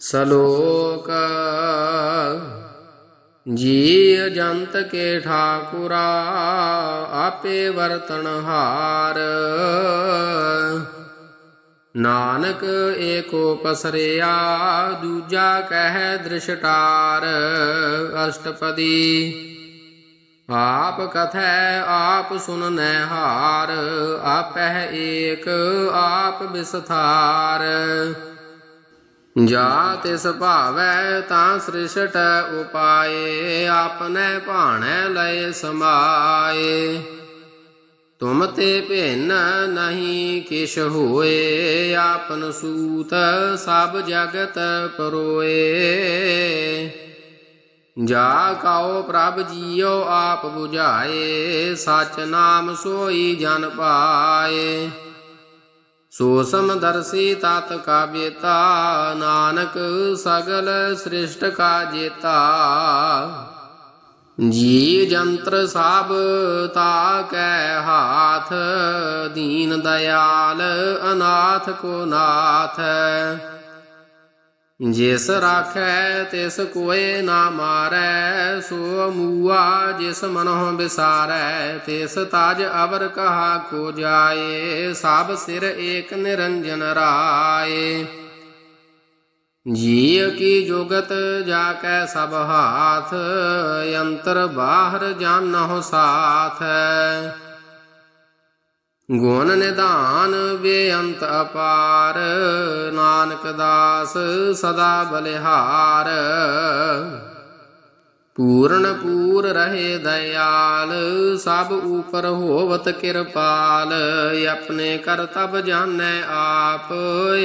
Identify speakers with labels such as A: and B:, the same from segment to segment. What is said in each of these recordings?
A: ਸਲੋਕ ਜੀ ਜੰਤ ਕੇ ਠਾਕੁਰਾ, ਆਪੇ ਵਰਤਨ ਹਾਰ। ਨਾਨਕ ਏਕੋ ਪਸਰਿਆ, ਦੂਜਾ ਕਹਿ ਦ੍ਰਿਸ਼ਟਾਰ ਅਸ਼ਟਪਦੀ, ਆਪ ਕਥੈ, ਆਪ ਸੁਨਨੈ ਹਾਰ। ਆਪਹਿ ਏਕ, ਆਪ ਵਿਸਥਾਰ ਜਾ ਤਿਸ ਭਾਵੈ ਤਾਂ ਸ੍ਰਿਸ਼ਟ ਉਪਾਏ ਆਪਨੇ ਭਾਣੈ ਲਏ ਸਮਾਏ। ਤੁਮ ਤੇ ਭਿੰਨ ਨਹੀਂ ਕਿਛ ਹੋਏ, ਆਪਨ ਸੂਤ ਸਭ ਜਗਤ ਪਰੋਏ। ਜਾ ਕਉ ਪ੍ਰਭ ਜੀਉ ਆਪ 부ਝਾਏ ਸਚ ਨਾਮ ਸੋਈ ਜਨ ਪਾਏ। ਸੋ ਸਮਦਰਸੀ ਤਤ ਕਾ ਨਾਨਕ ਸਗਲ ਸ੍ਰਿਸ਼ਟ ਕਾ ਜੇਤਾ। ਜੀ ਜੰਤਰ ਸਭ ਤਾ ਕੈ ਹਾਥ, ਦੀਨ ਦਇਆਲ ਅਨਾਥ ਕੋ ਨਾਥ। ਜਿਸ ਰਾਖੈ ਤਿਸ ਕੋਏ ਨਾ ਮਾਰੈ, ਸੋ ਮੂਆ ਜਿਸ ਮਨਹੁ ਵਿਸਾਰੈ ਤਿਸ ਤਾਜ ਅਵਰ ਕਹਾ ਕੋ ਜਾਏ, ਸਭ ਸਿਰ ਏਕ ਨਿਰੰਜਨ ਰਾਏ। ਜੀ ਕੀ ਜੁਗਤ ਜਾ ਕੈ ਸਭ ਹਾਥ, ਅੰਤਰ ਬਾਹਰ ਜਾਣਹੁ ਸਾਥ। ਗੁਣ ਨਿਧਾਨ ਬੇਅੰਤ ਅਪਾਰ। ਨਾਨਕ ਦਾਸ ਸਦਾ ਬਲਿਹਾਰ। ਪੂਰਨ ਪੂਰ ਰਹੇ ਦਇਆਲ, ਸਭ ਉਪਰ ਹੋਵਤ ਕਿਰਪਾਲ। ਆਪਣੇ ਕਰਤਬ ਜਾਣੈ ਆਪ,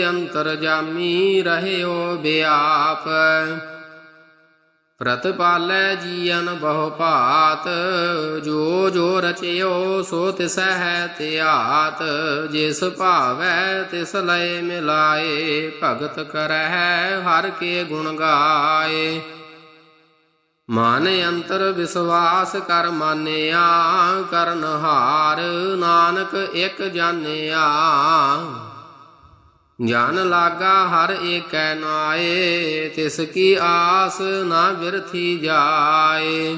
A: ਅੰਤਰ ਜਾਮੀ ਰਹਿਓ ਬਿਆਪ। ਪ੍ਰਤਪਾਲੈ ਜੀਵਨ ਬਹੁ ਭਾਤ, ਜੋ ਜੋ ਰਚਿਓ ਸੋ ਤਿਸੈ ਹੈ ਧਿਆਤ ਜਿਸ ਭਾਵੈ ਤਿਸ ਲਏ ਮਿਲਾਏ, ਭਗਤ ਕਰਹਿ ਹਰ ਕੇ ਗੁਣ ਗਾਏ। ਮਨ ਅੰਤਰ ਵਿਸ਼ਵਾਸ ਕਰ ਮਾਨਿਆ, ਕਰਨ ਹਾਰ, ਨਾਨਕ ਇੱਕ ਜਾਣਿਆ। ਗਿਆਨ ਲਾਗਾ ਹਰ ਏਕੈ ਨਾਏ, ਤਿਸ ਕੀ ਆਸ ਨਾ ਵਿਰਥੀ ਜਾਏ।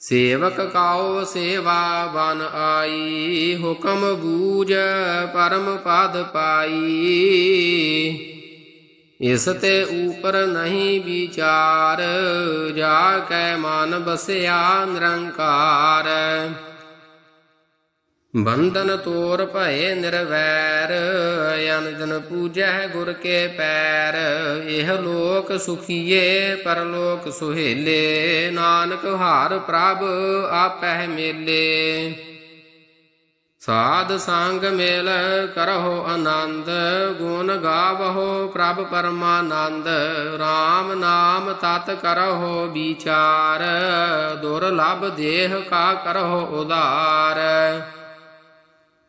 A: ਸੇਵਕ ਕਾਉ ਸੇਵਾ ਬਨ ਆਈ, ਹੁਕਮ ਬੂਝ ਪਰਮ ਪਦ ਪਾਈ। ਇਸ ਤੇ ਉਪਰ ਨਹੀਂ ਵਿਚਾਰ, ਜਾ ਕੈ ਮਨ ਬਸਿਆ ਨਿਰੰਕਾਰ। ਬੰਧਨ ਤੋਰ ਭਏ ਨਿਰਵੈਰ, ਅਨੰਦਨ ਪੂਜੈ ਗੁਰ ਕੇ ਪੈਰ। ਇਹ ਲੋਕ ਸੁਖੀਏ, ਪਰਲੋਕ ਸੁਹੇਲੇ। ਨਾਨਕ ਹਾਰ ਪ੍ਰਭ ਆਪਹਿ ਮੇਲੇ। ਸਾਧ ਸੰਗ ਮੇਲ ਕਰਹੁ ਆਨੰਦ, ਗੁਣ ਗਾਵਹੁ ਪ੍ਰਭ ਪਰਮਾਨੰਦ। RAM ਨਾਮ ਤਤ ਕਰਹੁ ਵਿਚਾਰ ਦੁਰਲਭ ਦੇਹ ਕਾ ਕਰਹੁ ਉਦਾਰ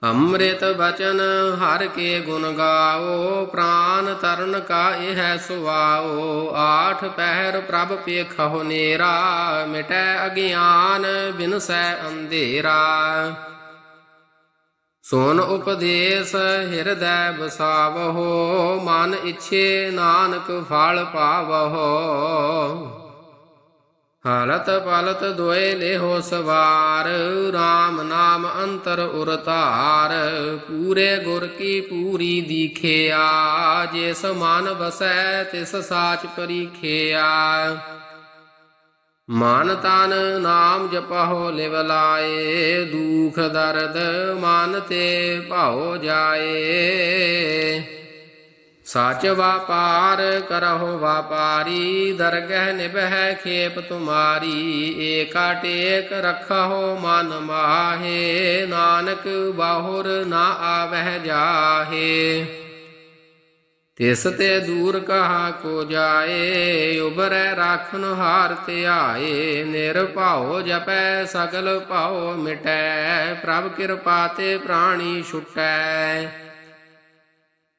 A: ਅੰਮ੍ਰਿਤ ਬਚਨ ਹਰ ਕੇ ਗੁਣ ਗਾਓ, ਪ੍ਰਾਨ ਤਰਨ ਕਾ ਇਹ ਸੁਆਓ। ਆਠ ਪਹਿਰ ਪ੍ਰਭ ਪੇਖਹੁ ਨੇਰਾ, ਮਿਟੈ ਅਗਿਆਨ ਬਿਨਸੈ ਅੰਧੇਰਾ। ਸੋਨ ਉਪਦੇਸ਼ ਹਿਰਦੈ ਬਸਾਵਹੋ ਮਨ ਇਛੇ ਨਾਨਕ ਫਲ ਪਾਵਹੋ। ਹਾਲਤ ਪਲਤ ਦੋਏ ਲੇਹੋ ਸਵਾਰ RAM ਨਾਮ ਅੰਤਰ ਉਰਤਾਰ, ਪੂਰੇ ਗੁਰ ਕੀ ਪੂਰੀ ਦੀਖਿਆ ਜਿਸ ਮਨ ਬਸੈ ਤਿਸ ਸਾਚ ਪਰੀਖਿਆ। ਮਨ ਤਨ ਨਾਮ ਜਪਹੁ ਲਿਵ ਲਾਏ, ਦੁਖ ਦਰਦ ਮਨ ਤੇ ਭਾਉ ਜਾਏ। ਸਾਚ ਵਾਪਾਰ ਕਰਹੁ ਵਾਪਾਰੀ, ਦਰਗਹਿ ਨਿਬਹਿ ਖੇਪ ਤੁਮਾਰੀ, ਏਕਾ ਟੇਕ ਰਖਹੁ ਮਨ ਮਾਹੇ, ਨਾਨਕ ਬਾਹੁਰ ਨਾ ਆਵਹਿ ਜਾਹੇ। ਤਿਸ ਤੇ ਦੂਰ ਕਹਾ ਕੋ ਜਾਏ ਉਬਰੈ ਰਾਖਨ ਹਾਰ ਧਿਆਏ ਨਿਰਭਉ ਜਪੈ ਸਗਲ ਭਾਉ ਮਿਟੈ, ਪ੍ਰਭ ਕਿਰਪਾ ਤੇ ਪ੍ਰਾਣੀ ਛੁਟੈ।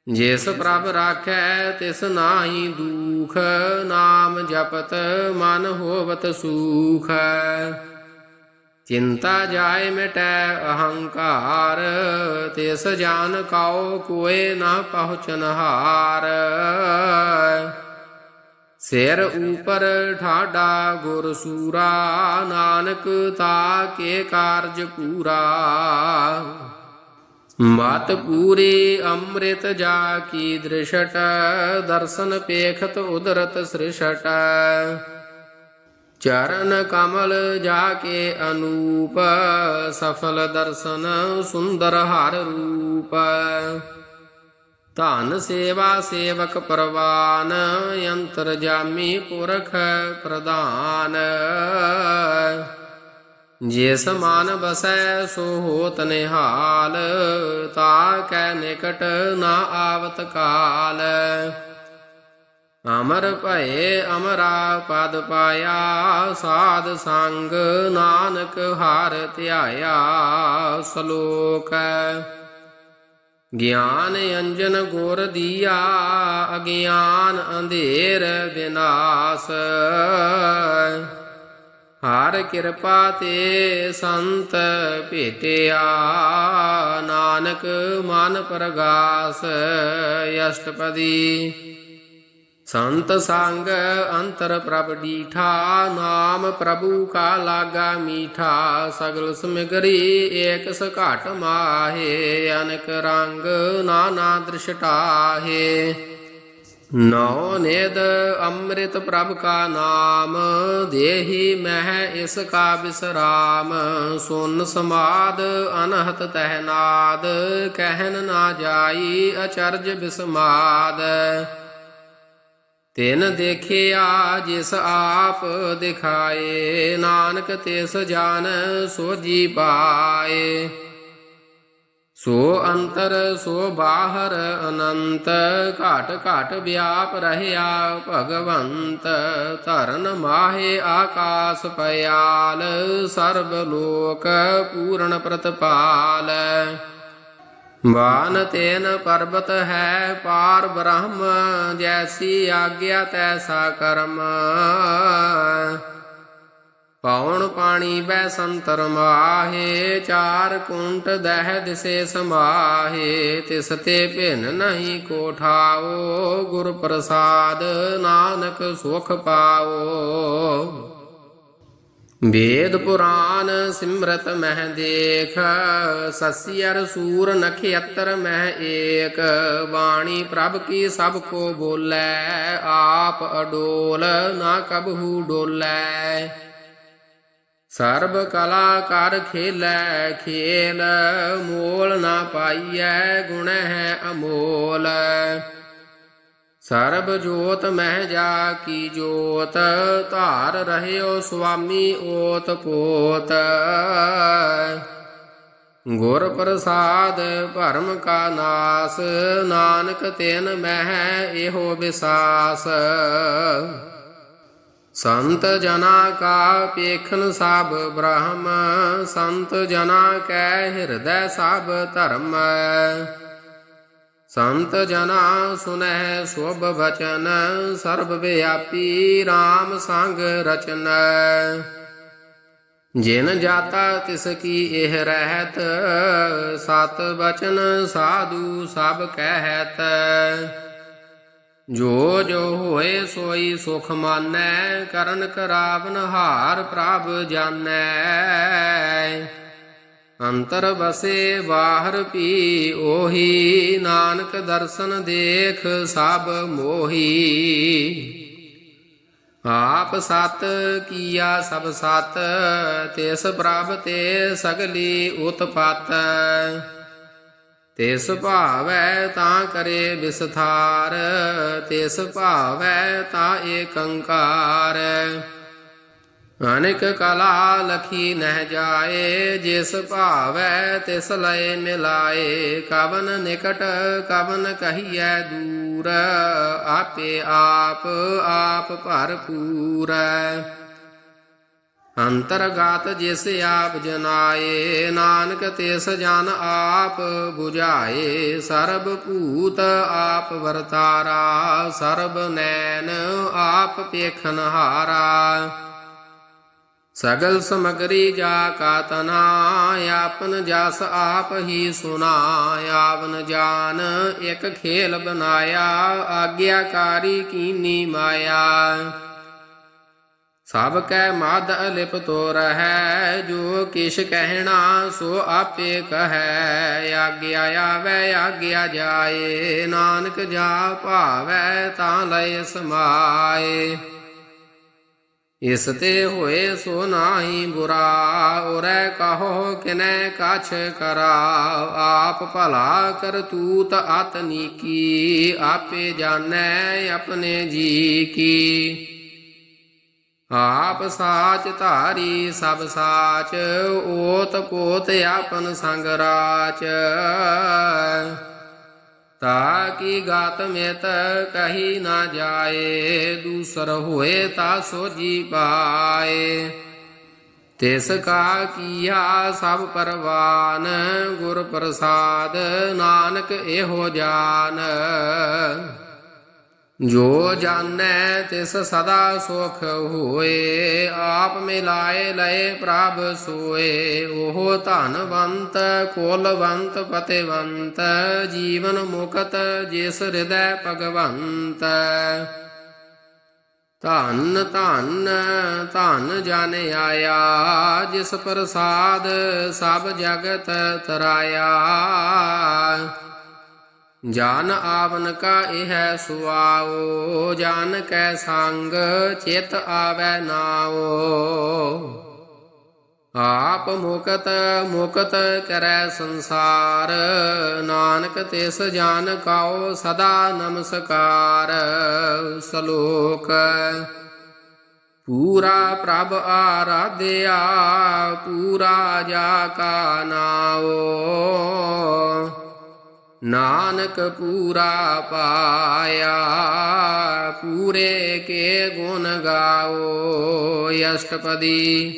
A: ਜਿਸ ਪ੍ਰਭ ਰਾਖੈ ਤਿਸ ਨਾਹੀ ਦੁਖ, ਨਾਮ ਜਪਤ ਮਨ ਹੋਵਤ ਸੂਖ। ਚਿੰਤਾ ਜਾਏ ਮਿਟੈ ਅਹੰਕਾਰ, ਤਿਸ ਜਾਨ ਕਾਉ ਕੋਏ ਨਾ ਪਹੁੰਚਨ ਹਾਰ ਸਿਰ ਉਪਰ ਠਾਡਾ ਗੁਰ ਸੂਰਾ, ਨਾਨਕ ਤਾ ਕੇ ਕਾਰਜ ਪੂਰਾ। ਮਤ ਪੂਰੀ ਅੰਮ੍ਰਿਤ ਜਾ ਕੀ ਦ੍ਰਿਸ਼ਟ, ਦਰਸ਼ਨ ਪੇਖਤ ਉਦਰਤ ਸ੍ਰਿਸ਼ਟ। ਚਰਨ ਕਮਲ ਜਾ ਕੇ ਅਨੂਪ, ਸਫਲ ਦਰਸ਼ਨ ਸੁੰਦਰ ਹਰ ਰੂਪ। ਧਨ ਸੇਵਾ ਸੇਵਕ ਪਰਵਾਨ ਅੰਤਰ ਜਾਮੀ ਪੁਰਖ ਪ੍ਰਧਾਨ। ਜਿਸ ਮਨ ਬਸੈ ਸੋ ਹੋਤ ਨਿਹਾਲ, ਤਾ ਕੈ ਨਿਕਟ ਨਾ ਆਵਤ ਕਾਲ। ਅਮਰ ਭਏ ਅਮਰਾ ਪਦ ਪਾਇਆ, ਸਾਧ ਸੰਗ ਨਾਨਕ ਹਾਰ ਧਿਆਇਆ, ਸ਼ਲੋਕ ਗਿਆਨ ਅੰਜਨ ਗੁਰ ਦੀਆ, ਅਗਿਆਨ ਅੰਧੇਰ ਵਿਨਾਸ਼ ਹਰ ਕਿਰਪਾ ਤੇ ਸੰਤ ਭੇਟਿਆ, ਨਾਨਕ ਮਨ ਪ੍ਰਗਾਸ ਅਸ਼ਟਪਦੀ। ਸੰਤ ਸੰਗ ਅੰਤਰ ਪ੍ਰਭ ਡੀਠਾ, ਨਾਮ ਪ੍ਰਭੂ ਕਾ ਲਾਗਾ ਮੀਠਾ, ਸਗਲ ਸਮਗਰੀ ਏਕ ਸਘਟ ਮਾਹੇ, ਅਨਕ ਰੰਗ ਨਾਨਾ ਦ੍ਰਿਸ਼ਟਾਹੇ। ਨੌ ਨਿਦ ਅੰਮ੍ਰਿਤ ਪ੍ਰਭ ਕਾ ਨਾਮ, ਦੇਹੀ ਮਹਿ ਇਸ ਕਾ ਬਿਸਰਾਮ, ਸੁਨ ਸਮਾਦ ਅਨਹਤ ਤਹਿਨਾਦ ਕਹਿਨ ਨਾ ਜਾਈ ਅਚਰਜ ਬਿਸਮਾਦ। ਤਿਨ ਦੇਖਿਆ ਜਿਸ ਆਪ ਦਿਖਾਏ, ਨਾਨਕ ਤਿਸ ਜਾਣ ਸੋਜੀ ਪਾਏ। ਸੋ ਅੰਤਰ, ਸੋ ਬਾਹਰ ਅਨੰਤ, ਘਟ, ਘਾਟ ਵਿਆਪ ਰਹਿਆ ਭਗਵੰਤ, ਧਰਨ ਮਾਹੇ ਆਕਾਸ ਪਿਆਲ ਸਰਬ ਲੋਕ ਪੂਰਨ ਪ੍ਰਤਪਾਲ। ਬਾਨ ਤੇਨ ਪਰਬਤ ਹੈ ਪਾਰ ਬ੍ਰਹਮ, ਜੈਸੀ ਆਗਿਆ ਤੈਸਾ ਕਰਮ। ਪੌਣ ਪਾਣੀ ਬੈ ਸੰਤਰ ਮਾਹੇ, ਚਾਰ ਕੁੰਟ ਦਹਿ ਦਿਸੇ ਸਮਾਹੇ ਤਿਸ ਤੇ ਭਿਨ ਨਹੀਂ ਕੋਠਾਓ, ਗੁਰ ਪ੍ਰਸਾਦ ਨਾਨਕ ਸੁਖ ਪਾਓ। ਵੇਦ ਪੁਰਾਨ ਸਿਮਰਤ ਮਹਿ ਦੇਖ, ਸਸਿਅਰ ਸੂਰ ਨਖਿਅਤਰ ਮਹਿ ਏਕ, ਬਾਣੀ ਪ੍ਰਭ ਕੀ ਸਭ ਕੋ ਬੋਲੇ, ਆਪ ਅਡੋਲ ਨਾ ਕਬਹੂ ਡੋਲੇ। ਸਰਬ ਕਲਾ ਕਰ ਖੇਲੈ ਖੇਲ, ਮੋਲ ਨਾ ਪਾਈਐ ਗੁਣ ਹੈ ਅਮੋਲ। ਸਰਬ ਜੋਤ ਮਹਿ ਜਾ ਕੀ ਜੋਤ, ਧਾਰ ਰਹਿਓ ਸੁਆਮੀ ਓਤ ਪੋਤ। ਗੁਰ ਪ੍ਰਸਾਦ ਭਰਮ ਕਾ ਨਾਸ, ਨਾਨਕ ਤੈਨ ਮਹਿ ਇਹੋ ਵਿਸਾਸ। ਸੰਤ ਜਨਾ ਕਾ ਪੇਖਨ ਸਭ ਬ੍ਰਹਮ, ਸੰਤ ਜਨਾ ਕੈ ਹਿਰਦੈ ਸਭ ਧਰਮ। ਸੰਤ ਜਨਾ ਸੁਨਹਿ ਸੁਭ ਬਚਨ ਸਰਬ ਵਿਆਪੀ RAM ਸੰਗ ਰਚਨ। ਜਿਨ ਜਾਤਾ ਤਿਸ ਕੀ ਇਹ ਰਹਿਤ, ਸਤ ਬਚਨ ਸਾਧੂ ਸਭ ਕਹਿਤ। ਜੋ ਜੋ ਹੋਏ ਸੋਈ ਸੁਖ ਮਾਨੈ, ਕਰਨ ਕਰਾਵਨ ਹਾਰ ਪ੍ਰਭ ਜਾਣੈ ਅੰਤਰ ਬਸੇ ਬਾਹਰ ਪੀ ਉਹੀ, ਨਾਨਕ ਦਰਸ਼ਨ ਦੇਖ ਸਭ ਮੋਹੀ। ਆਪ ਸਤ ਕੀਆ ਸਭ ਸਤ, ਤਿਸ ਪ੍ਰਭ ਤੇ ਸਗਲੀ ਉਤਪਤ। ਤਿਸ ਭਾਵੈ ਤਾਂ ਕਰੇ ਵਿਸਥਾਰ ਤਿਸ ਭਾਵੈ ਤਾਂ ਏਕੰਕਾਰ। ਅਨੇਕ ਕਲਾ ਲਖੀ ਨਹਿ ਜਾਏ, ਜਿਸ ਭਾਵੈ ਤਿਸ ਲਏ ਮਿਲਾਏ। ਕਵਨ ਨਿਕਟ ਕਵਨ ਕਹੀਐ ਦੂਰ, ਆਪੇ ਆਪ ਆਪ ਭਰਪੂਰ। ਅੰਤਰਗਤ ਜਿਸ ਆਪ ਜਨਾਏ, ਨਾਨਕ ਤਿਸ ਜਨ ਆਪ 부ਝਾਏ, ਸਰਬ ਭੂਤ ਆਪ ਵਰਤਾਰਾ, ਸਰਬ ਨੈਣ ਆਪ ਪੇਖਨ ਹਾਰਾ। ਸਗਲ ਸਮਗਰੀ ਜਾ ਕਾ ਤਨਾ, ਆਪਨ ਜਸ ਆਪ ਹੀ ਸੁਨਾ, ਆਵਨ ਜਾਨ ਇਕ ਖੇਲ ਬਨਾਇਆ ਆਗਿਆਕਾਰੀ ਕੀਨੀ ਮਾਇਆ। ਸਭ ਕੈ ਮਦ ਅਲਿਪ ਤੋ ਰਹੈ ਜੋ ਕਿਛ ਕਹਿਣਾ ਸੋ ਆਪੇ ਕਹੈ, ਆਗਿਆ ਆਵੈ, ਆਗਿਆ ਜਾਏ, ਨਾਨਕ ਜਾ ਭਾਵੈ ਤਾਂ ਲੈ ਸਮਾਏ। ਇਸ ਤੇ ਹੋਏ ਸੋ ਨਾਹੀ ਬੁਰਾ, ਉਰੈ ਕਹੋ ਕਿਨੈ ਕਛ ਕਰਾ ਆਪ ਭਲਾ ਕਰਤੂਤ ਆਤਨੀ ਕੀ ਆਪੇ ਜਾਣੈ ਆਪਣੇ ਜੀ ਕੀ। ਆਪ ਸਾਚ ਧਾਰੀ ਸਭ ਸਾਚ, ਓਤ ਪੋਤ ਆਪਨ ਸੰਗ ਰਾਚ। ਤਾ ਕੀ ਗਾਤ ਮੇਤ ਕਹੀ ਨਾ ਜਾਏ, ਦੂਸਰ ਹੋਏ ਤਾ ਸੋਜੀ ਪਾਏ। ਤਿਸ ਕਾ ਕੀਆ ਸਭ ਪਰਵਾਨ, ਗੁਰ ਪ੍ਰਸਾਦ ਨਾਨਕ ਇਹੋ ਜਾਨ। ਜੋ ਜਾਣੈ ਤਿਸ ਸਦਾ ਸੁਖ ਹੋਏ, ਆਪ ਮਿਲਾਏ ਲਏ ਪ੍ਰਭ ਸੋਏ। ਉਹ ਧਨਵੰਤ, ਕੁਲਵੰਤ, ਪਤਿਵੰਤ, ਜੀਵਨ ਮੁਕਤ ਜਿਸ ਹਿਰਦੈ ਭਗਵੰਤ। ਧਨ ਧਨ, ਧੰਨ ਜਨ ਆਇਆ, ਜਿਸ ਪ੍ਰਸਾਦ ਸਭ ਜਗਤ ਤਰਾਇਆ। ਜਾਨ ਆਵਨ ਕਾ ਇਹ ਸੁਆਓ, ਜਾਨ ਕੈ ਸੰਗ ਚਿਤ ਆਵੈ ਨਾਓ। ਆਪ ਮੁਕਤ ਮੁਕਤ ਕਰੈ ਸੰਸਾਰ, ਨਾਨਕ ਤਿਸ ਜਾਨ ਕਾਓ ਸਦਾ ਨਮਸਕਾਰ। ਸ਼ਲੋਕ, ਪੂਰਾ ਪ੍ਰਭ ਆਰਾਧਿਆ, ਪੂਰਾ ਜਾ ਕਾ ਨਾਓ। ਨਾਨਕ ਪੂਰਾ ਪਾਇਆ, ਪੂਰੇ ਕੇ ਗੁਣ ਗਾਓ ਅਸ਼ਟਪਦੀ।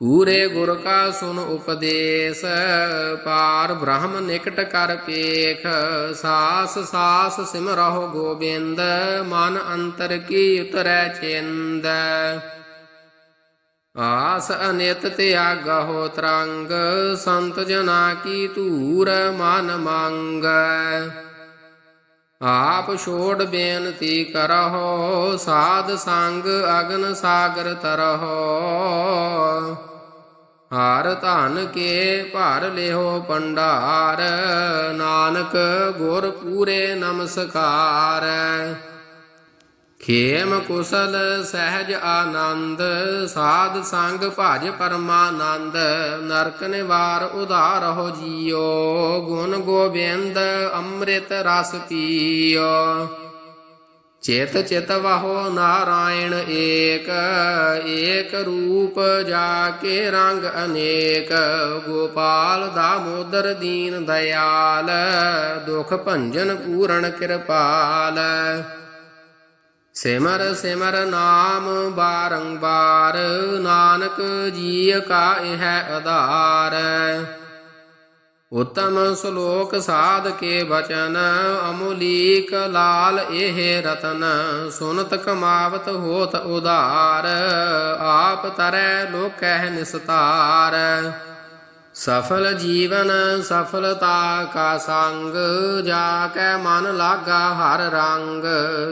A: ਪੂਰੇ ਗੁਰ ਕਾ ਸੁਨ ਉਪਦੇਸ਼, ਪਾਰ ਬ੍ਰਹਮ ਨਿਕਟ ਕਰ ਪੇਖ। ਸਾਸ ਸਾਸ ਸਿਮਰਹੁ ਗੋਬਿੰਦ, ਮਨ ਅੰਤਰ ਕੀ ਉਤਰੈ ਚਿੰਦ। ਆਸ ਅਨਿਤ ਤਿਆਗਹੁ ਤਰੰਗ, ਸੰਤ ਜਨਾ ਕੀ ਧੂਰ ਮਨ ਮੰਗ। ਆਪ ਛੋੜ ਬੇਨਤੀ ਕਰਹੁ, ਸਾਧ ਸੰਗ ਅਗਨ ਸਾਗਰ ਤਰਹੁ। ਹਾਰ ਧਨ ਕੇ ਭਰ ਲਿਓ ਪੰਡਾਰ ਨਾਨਕ ਗੁਰ ਪੂਰੇ ਨਮਸਕਾਰ। ਖੇਮ ਕੁਸਲ ਸਹਿਜ ਆਨੰਦ, ਸਾਧ ਸੰਗ ਭਜ ਪਰਮਾਨੰਦ, ਨਰਕ ਨਿਵਾਰ ਉਧਾਰਹੁ ਜੀਓ, ਗੁਣ ਗੋਬਿੰਦ ਅੰਮ੍ਰਿਤ ਰਸ ਪੀਓ। ਚੇਤ ਚਿਤ ਵਹੋ ਨਾਰਾਇਣ ਏਕ ਏਕ ਰੂਪ ਜਾ ਕੇ ਰੰਗ ਅਨੇਕ, ਗੋਪਾਲ ਦਾਮੋਦਰ ਦੀਨ ਦਇਆਲ, ਦੁਖ ਭੰਜਨ ਪੂਰਨ ਕਿਰਪਾਲ। ਸਿਮਰ ਸਿਮਰ ਨਾਮ ਬਾਰੰਬਾਰ ਨਾਨਕ ਜੀ ਕਾ ਇਹ ਆਧਾਰ। ਉਤਮ ਸ਼ਲੋਕ ਸਾਧ ਕੇ ਬਚਨ, ਅਮੁਲੀਕ ਲਾਲ ਇਹ ਰਤਨ, ਸੁਨਤ ਕਮਾਵਤ ਹੋਤ ਉਧਾਰ। ਆਪ ਤਰੈ ਲੋਕਹਿ ਨਿਸਤਾਰ। ਸਫਲ ਜੀਵਨ ਸਫਲਤਾ ਕਾ ਸੰਗ, ਜਾ ਕੈ ਮਨ ਲਾਗਾ ਹਰ ਰੰਗ।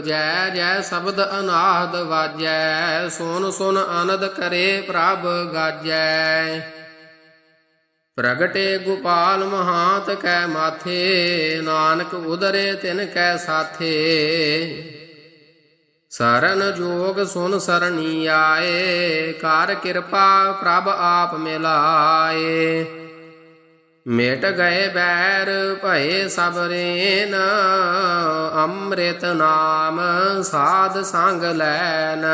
A: ਜੈ ਜੈ ਸ਼ਬਦ ਅਨਾਦ ਵਾਜੈ ਸੁਨ ਸੁਨ ਆਨੰਦ ਕਰੇ ਪ੍ਰਭ ਗਾਜੈ। ਪ੍ਰਗਟੇ ਗੋਪਾਲ ਮਹਾਤ ਕੈ ਮਾਥੇ, ਨਾਨਕ ਉਦਰੇ ਤਿਨ ਕੈ ਸਾਥੇ। ਸਰਨ ਜੋਗ ਸੁਨ ਸਰਣੀ ਆਏ ਕਰ ਕਿਰਪਾ ਪ੍ਰਭ ਆਪ ਮਿਲਾਏ। ਮਿਟ ਗਏ ਬੈਰ ਭਏ ਸਬਰੇਨ ਅੰਮ੍ਰਿਤ ਨਾਮ ਸਾਧ ਸੰਗ ਲੈਨ।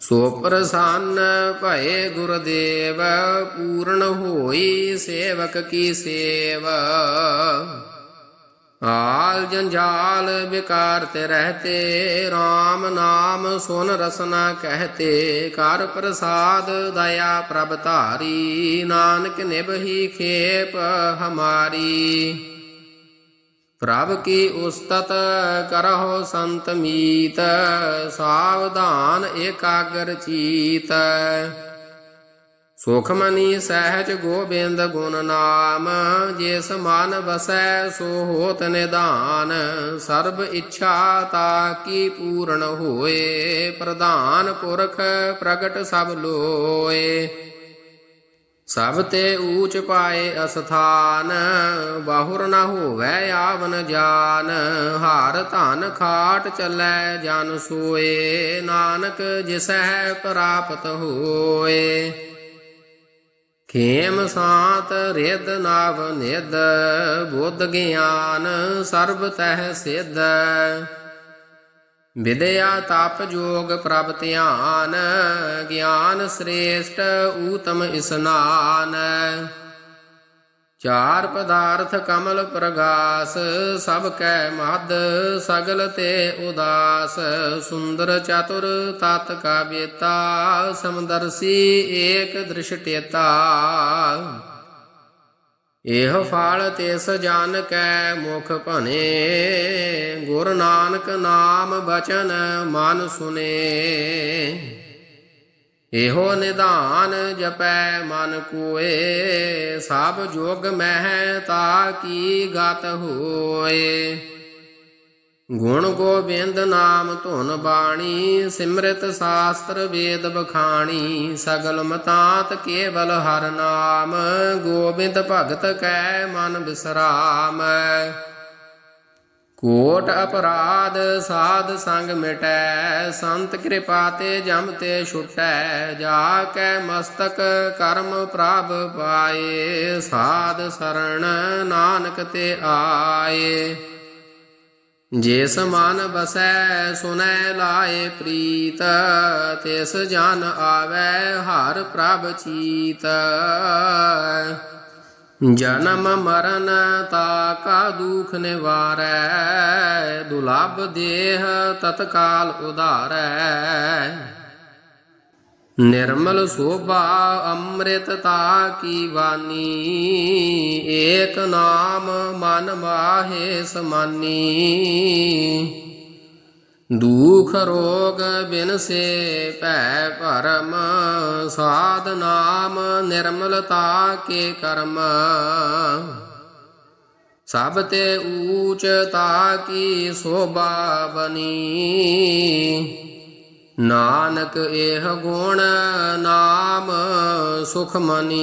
A: ਸੋ ਪ੍ਰਸੰਨ ਭਏ ਗੁਰਦੇਵ, ਪੂਰਨ ਹੋਈ ਸੇਵਕ ਕੀ ਸੇਵਾ। ਆਲ ਜੰਜਾਲ ਵਿਕਾਰ ਤੇ ਰਹਤੇ RAM ਨਾਮ ਸੁਨ ਰਸਨਾ ਕਹਤੇ, ਕਰ ਪ੍ਰਸਾਦ ਦਇਆ ਪ੍ਰਭ ਧਾਰੀ, ਨਾਨਕ ਨਿਭਹੀ ਖੇਪ ਹਮਾਰੀ। ਪ੍ਰਭ ਕੀ ਉਸਤਤ ਕਰਹੁ ਸੰਤ ਮੀਤ, ਸਾਵਧਾਨ ਏਕਾਗਰ ਚੀਤ। ਸੁਖਮਨੀ ਸਹਿਜ ਗੋਬਿੰਦ ਗੁਣ ਨਾਮ ਜਿਸ ਮਨ ਵਸੈ ਸੋ ਹੋਤ ਨਿਧਾਨ। ਸਰਬ ਇੱਛਾ ਤਾ ਕੀ ਪੂਰਨ ਹੋਏ, ਪ੍ਰਧਾਨ ਪੁਰਖ ਪ੍ਰਗਟ ਸਭ ਲੋਏ। ਸਭ ਤੇ ਊਚ ਪਾਏ ਅਸਥਾਨ, ਬਾਹੁਰ ਨਾ ਹੋਵੈ ਆਵਨ ਜਾਨ। ਹਾਰ ਧਨ ਖਾਟ ਚੱਲੈ ਜਨ ਸੋਏ, ਨਾਨਕ ਜਿਸਹਿ ਪ੍ਰਾਪਤ ਹੋਏ। ਖੇਮ ਸਾਤ ਰਿਦ ਨਵ ਨਿਦ ਬੁੱਧ ਗਿਆਨ ਸਰਬ ਤਹਿ ਸਿੱਧ। ਵਿਦਿਆ ਤਪ ਜੋਗ ਪ੍ਰਭ ਧਿਆਨ, ਗਿਆਨ ਸ੍ਰੇਸ਼ਟ ਊਤਮ ਇਸਨਾਨ। ਚਾਰ ਪਦਾਰਥ ਕਮਲ ਪ੍ਰਗਾਸ, ਸਭ ਕੈ ਮਦ ਸਗਲ ਤੇ ਉਦਾਸ। ਸੁੰਦਰ ਚਤੁਰ ਤਤ ਕਾ ਬੇਤਾ, ਸਮਦਰਸੀ ਏਕ ਦ੍ਰਿਸ਼ਟੇਤਾ ਇਹ ਫਲ ਤਿਸ ਜਨ ਕੈ ਮੁਖ ਭਨੇ ਗੁਰ ਨਾਨਕ ਨਾਮ ਬਚਨ ਮਨ ਸੁਨੇ। ਇਹੋ ਨਿਧਾਨ ਜਪੈ ਮਨ ਕੋਏ, ਸਭ ਜੋਗ ਮਹਿ ਤਾ ਕੀ ਗਤ ਹੋਏ। ਗੁਣ ਗੋਬਿੰਦ ਨਾਮ ਧੁਨ ਬਾਣੀ, ਸਿਮਰਿਤ ਸਾਸਤਰ ਵੇਦ ਬਖਾਣੀ, ਸਗਲ ਮਤਾਤ ਕੇਵਲ ਹਰ ਨਾਮ, ਗੋਬਿੰਦ ਭਗਤ ਕੈ ਮਨ ਬਿਸਰਾਮ। ਕੋਟ ਅਪਰਾਧ ਸਾਧ ਸੰਗ ਮਿਟੈ, ਸੰਤ ਕਿਰਪਾ ਤੇ ਜਮ ਤੇ ਛੁਟੈ, ਜਾ ਕੈ ਮਸਤਕ ਕਰਮ ਪ੍ਰਭ ਪਾਏ, ਸਾਧ ਸਰਣ ਨਾਨਕ ਤੇ ਆਏ। ਜਿਸ ਮਨ ਬਸੈ ਸੁਨੈ ਲਾਏ ਪ੍ਰੀਤ, ਤਿਸ ਜਨ ਆਵੈ ਹਰ ਪ੍ਰਭ ਚੀਤ। ਜਨਮ ਮਰਨ ਤਾ ਕਾ ਦੁਖ ਨਿਵਾਰੈ ਦੁਲਭ ਦੇਹ ਤਤਕਾਲ ਉਧਾਰੈ। ਨਿਰਮਲ ਸੋਭਾ ਅੰਮ੍ਰਿਤ ਤਾ ਕੀ ਬਾਨੀ, ਏਕ ਨਾਮ ਮਨ ਮਾਹੇ ਸਮਾਨੀ। ਦੂਖ ਰੋਗ ਬਿਨ ਸੇ ਭੈ ਭਰਮ, ਸਾਧ ਨਾਮ ਨਿਰਮਲਤਾ ਕੇ ਕਰਮ। ਸਭ ਤੇ ਊਚ ਤਾ ਕੀ ਸੋਭਾ ਬਨੀ। ਨਾਨਕ ਇਹ ਗੁਣ ਨਾਮ ਸੁਖ ਮਨੀ।